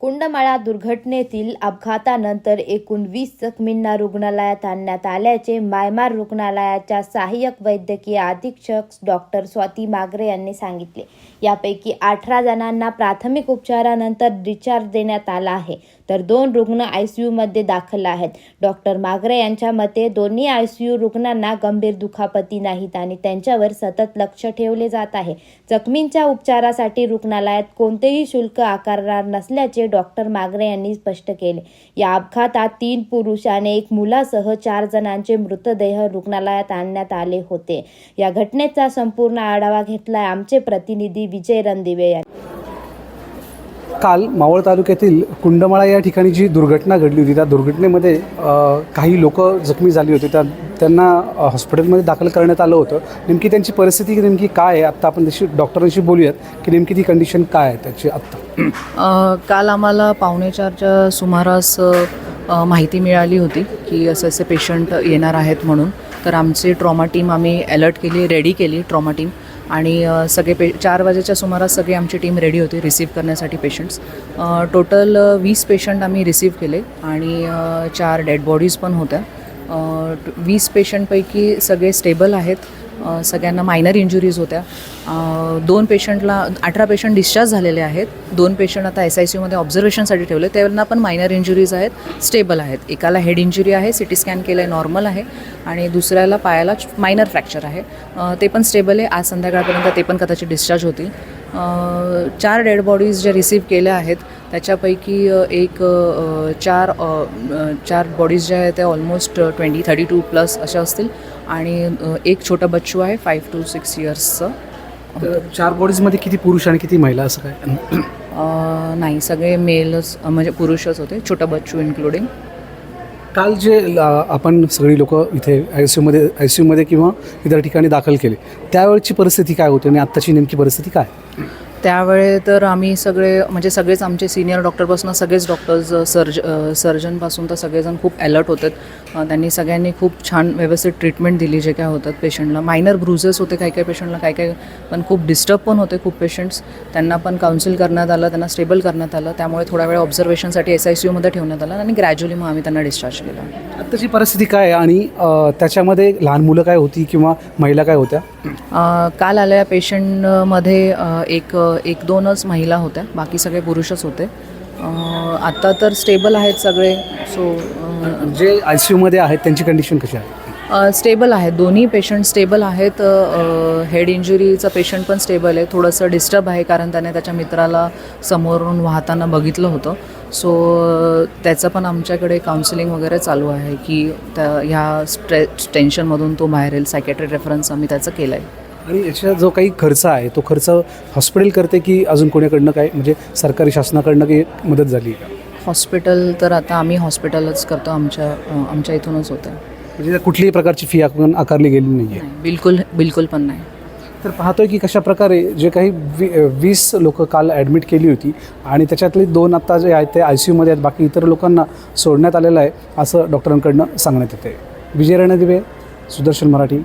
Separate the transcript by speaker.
Speaker 1: कुंडमाळा दुर्घटनेतील अपघातानंतर एकूण वीस जखमींना रुग्णालयात आणण्यात आल्याचे मायमार रुग्णालयाच्या सहाय्यक वैद्यकीय अधीक्षक डॉक्टर स्वाती मागरे यांनी सांगितले. यापैकी अठरा जणांना प्राथमिक उपचारानंतर डिस्चार्ज देण्यात आला आहे. तर दोन रुग्ण आय सी यूमध्ये दाखल आहेत. डॉक्टर मागरे यांच्या मते दोन्ही आय सी यू रुग्णांना गंभीर दुखापती नाहीत आणि त्यांच्यावर सतत लक्ष ठेवले जात आहे. जखमींच्या उपचारासाठी रुग्णालयात कोणतेही शुल्क आकारणार नसल्याचे डॉक्टर मागरे यांनी स्पष्ट केले. या अपघातात तीन पुरुष आणि एक मुलासह चार जणांचे मृतदेह रुग्णालयात आणण्यात आले होते. या घटनेचा संपूर्ण आढावा घेतलाय आमचे प्रतिनिधी विजय रणदिवे यांनी.
Speaker 2: काल मावळ तालुक्यातील कुंडमाळा या ठिकाणी जी दुर्घटना घडली होती त्या दुर्घटनेमध्ये काही लोक जखमी झाली होती. त्या त्यांना हॉस्पिटलमध्ये दाखल करण्यात आलं होतं. नेमकी त्यांची परिस्थिती नेमकी काय आहे? आत्ता आपण तशी डॉक्टरांशी बोलूयात की नेमकी ती कंडिशन काय आहे त्याची आत्ता.
Speaker 3: काल आम्हाला पावणे चारच्या सुमारास माहिती मिळाली होती की असे असे पेशंट येणार आहेत म्हणून. तर आमची ट्रॉमा टीम आम्ही अलर्ट केली रेडी केली ट्रॉमा टीम आणि सगळे पे चार वाजेच्या सुमारास सगळी आमची टीम रेडी होती रिसीव्ह करण्यासाठी पेशंट्स. टोटल वीस पेशंट आम्ही रिसीव्ह केले आणि चार डेड बॉडीज पण होत्या. वीस पेशंटपैकी सगळे स्टेबल आहेत. सगळ्यांना मायनर इंजुरीज होत्या. दोन पेशंटला अठरा पेशंट डिस्चार्ज झालेले आहेत. दोन पेशंट आता एस आय सीमध्ये ऑब्झर्वेशनसाठी ठेवले. त्यांना पण मायनर इंजुरीज आहेत. स्टेबल आहेत. एकाला हेड इंजुरी आहे. सी टी स्कॅन केलं आहे नॉर्मल आहे. आणि दुसऱ्याला पायाला मायनर फ्रॅक्चर आहे. ते पण स्टेबल आहे. आज संध्याकाळपर्यंत ते पण कदाचित डिस्चार्ज होतील. चार डेड बॉडीज ज्या रिसीव्ह केल्या आहेत त्याच्यापैकी एक चार चार बॉडीज ज्या आहेत त्या almost twenty thirty two plus अशा असतील. आणि एक छोटा बच्चू आहे फाईव्ह टू सिक्स इयर्सचं
Speaker 2: चार बॉडीजमध्ये किती पुरुष आणि किती महिला असं काय?
Speaker 3: नाही सगळे मेलच म्हणजे पुरुषच होते छोटा बच्चू इन्क्लुडिंग
Speaker 2: काल जे आपण सगळी लोक इथे आय सी यूमध्ये आय सी यूमध्ये किंवा इतर ठिकाणी दाखल केले त्यावेळची परिस्थिती काय होती आणि आत्ताची नेमकी परिस्थिती काय?
Speaker 3: त्यावेळे तर आम्ही सगळे म्हणजे सगळेच आमचे सिनियर डॉक्टरपासून सगळेच डॉक्टर्स सर्ज सर्जनपासून तर सगळेजण खूप अलर्ट होते त्यांनी सगळ्यांनी खूप छान व्यवस्थित ट्रीटमेंट दिली जे काय होतात पेशंटला मायनर ब्रुजेस होते काही काही पेशंटला काही काही पण खूप डिस्टर्ब पण होते खूप पेशंट्स त्यांना पण काउन्सिल करण्यात आलं त्यांना स्टेबल करण्यात आलं. त्यामुळे थोडा वेळ ऑब्झर्वेशनसाठी एस आय सी यूमध्ये ठेवण्यात आलं आणि ग्रॅज्युअली मग आम्ही त्यांना डिस्चार्ज केला.
Speaker 2: आत्ताची परिस्थिती काय आहे? आणि त्याच्यामध्ये लहान मुलं काय होती किंवा महिला काय होत्या?
Speaker 3: काल आलेल्या पेशंटमध्ये एक एक दोनच महिला होत्या बाकी सगळे पुरुषच होते. आत्ता तर स्टेबल आहेत सगळे सो
Speaker 2: जे आय सी यूमध्ये आहेत त्यांची कंडिशन कशी आहे?
Speaker 3: स्टेबल आहेत. दोन्ही पेशंट स्टेबल आहेत. हेड इंजुरीचं पेशंट पण स्टेबल आहे. थोडंसं डिस्टर्ब आहे कारण त्याने त्याच्या मित्राला समोरून वाहताना बघितलं होतं. सो त्याचं पण आमच्याकडे काउन्सिलिंग वगैरे चालू आहे की त्या ह्या स्ट्रे टेन्शनमधून तो बाहेर येईल. सायकॅट्रिक रेफरन्स आम्ही त्याचं केलं आहे
Speaker 2: आणि याचा जो काही खर्च आहे तो खर्च हॉस्पिटल करते की अजून कोणाकडनं काय म्हणजे सरकारी शासनाकडनं काही मदत झाली का?
Speaker 3: हॉस्पिटल तर आता आम्ही हॉस्पिटलच करतो. आमच्या आमच्या इथूनच होतं
Speaker 2: म्हणजे कुठलीही प्रकारची फी आकारली गेली नाही आहे
Speaker 3: नाही बिलकुल बिलकुल पण नाही.
Speaker 2: तर पाहतोय की कशा प्रकारे जे काही वी वीस लोक काल ॲडमिट केली होती आणि त्याच्यातले दोन आत्ता जे आहेत ते आय सी यूमध्ये आहेत बाकी इतर लोकांना सोडण्यात आलेलं आहे असं डॉक्टरांकडनं सांगण्यात येते विजय रणदिवे सुदर्शन मराठी.